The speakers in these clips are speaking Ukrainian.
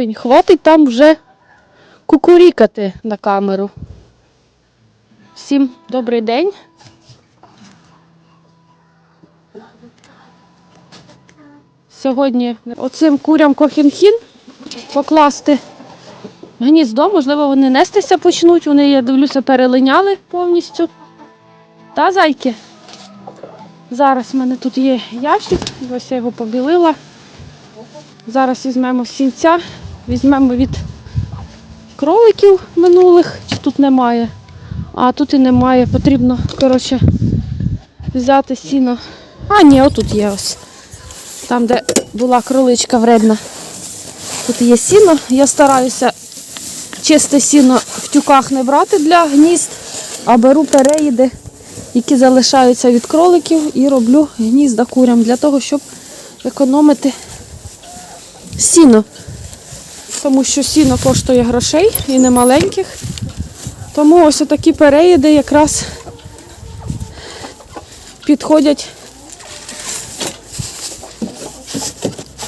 півень, хватить там вже кукурікати на камеру. Всім добрий день. Сьогодні оцим курям кохінхін покласти гніздо, можливо, вони нестися почнуть. Вони, я дивлюся, перелиняли повністю. Та, зайки? Зараз в мене тут є ящик, ось я його побілила. Зараз візьмемо сінця, візьмемо від кроликів минулих, чи тут немає. А тут і немає. Потрібно, коротше, взяти сіно. А, ні, отут є ось. Там, де була кроличка вредна. Тут є сіно. Я стараюся чисте сіно в тюках не брати для гнізд, а беру переїди, які залишаються від кроликів, і роблю гнізда курям для того, щоб економити сіно. Тому що сіно коштує грошей і не маленьких. Тому ось такі переїди якраз підходять.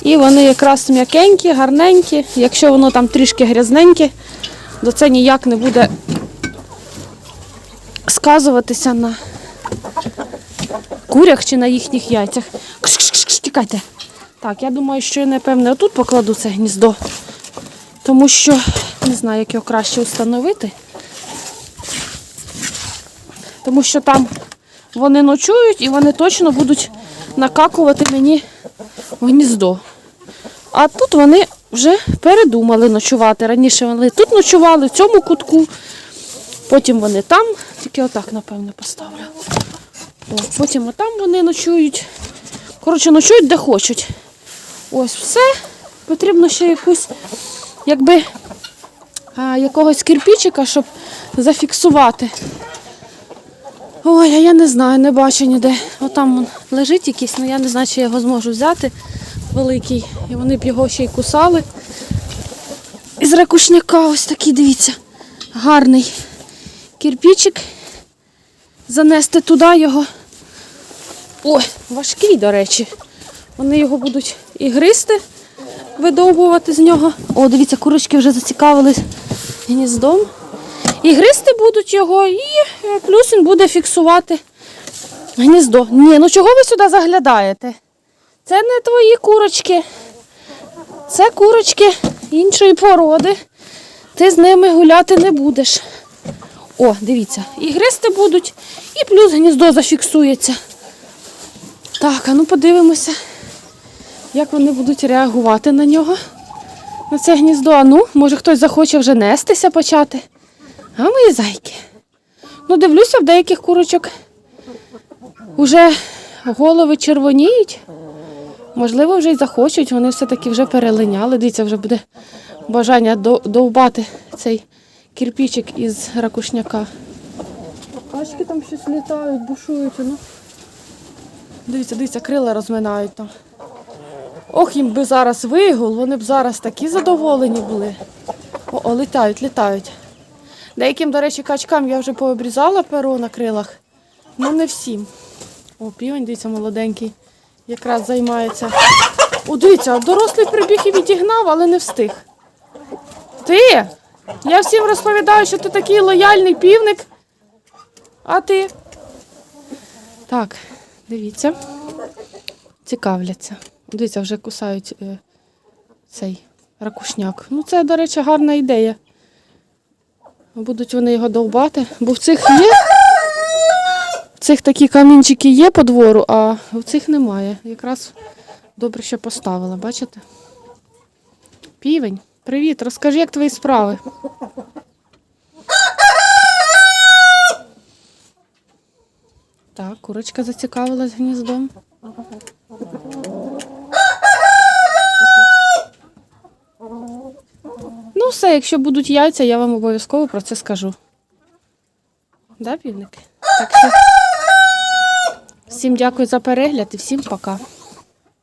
І вони якраз м'якенькі, гарненькі. Якщо воно там трішки грязненьке, то це ніяк не буде сказуватися на курях чи на їхніх яйцях. Кш-кш-кш, тікайте. Так, я думаю, що я, напевне, отут покладу це гніздо, тому що не знаю, як його краще встановити. Тому що там вони ночують і вони точно будуть накакувати мені в гніздо. А тут вони вже передумали ночувати. Раніше вони тут ночували, в цьому кутку, потім вони там, тільки отак, напевно, поставлю. О, потім отам вони ночують. Коротше, ночують де хочуть. Ось все. Потрібно ще якусь, якби а, якогось кирпичика, щоб зафіксувати. Ой, а я не знаю, не бачу ніде. Отам він лежить якийсь, але я не знаю, чи я його зможу взяти великий. І вони б його ще й кусали. Із ракушняка ось такий, дивіться, гарний кирпичик. Занести туди його. Ой, важкий, до речі. Вони його будуть і гризти, видовбувати з нього. О, дивіться, курочки вже зацікавились гніздом. І гризти будуть його, і е, плюс він буде фіксувати гніздо. Ні, ну чого ви сюди заглядаєте? Це не твої курочки. Це курочки іншої породи. Ти з ними гуляти не будеш. О, дивіться, і гризти будуть, і плюс гніздо зафіксується. Так, а ну подивимося, як вони будуть реагувати на нього. На це гніздо. А ну, може хтось захоче вже нестися почати. А мої зайки. Ну, дивлюся, в деяких курочок вже голови червоніють. Можливо, вже й захочуть, вони все-таки вже перелиняли. Дивіться, вже буде бажання довбати цей кирпичик із ракушняка. Качки там щось літають, бушують. Ну. Дивіться, дивіться, крила розминають там. Ох, їм би зараз вигул, вони б зараз такі задоволені були. О, о літають, літають. Деяким, до речі, качкам я вже пообрізала перо на крилах, ну не всім. О, півень, дивіться, молоденький. Якраз займається. О, дивіться, дорослий прибіг і відігнав, але не встиг. Ти? Я всім розповідаю, що ти такий лояльний півник. А ти? Так, дивіться. Цікавляться. Дивіться, вже кусають е, цей ракушняк. Ну, це, до речі, гарна ідея. Будуть вони його довбати, бо в цих є. В цих такі камінчики є по двору, а в цих немає. Якраз добре, що поставила, бачите? Півень, привіт, розкажи, як твої справи. Так, курочка зацікавилась гніздом. Все, якщо будуть яйця, я вам обов'язково про це скажу. Да, півник? Так що всім дякую за перегляд і всім пока.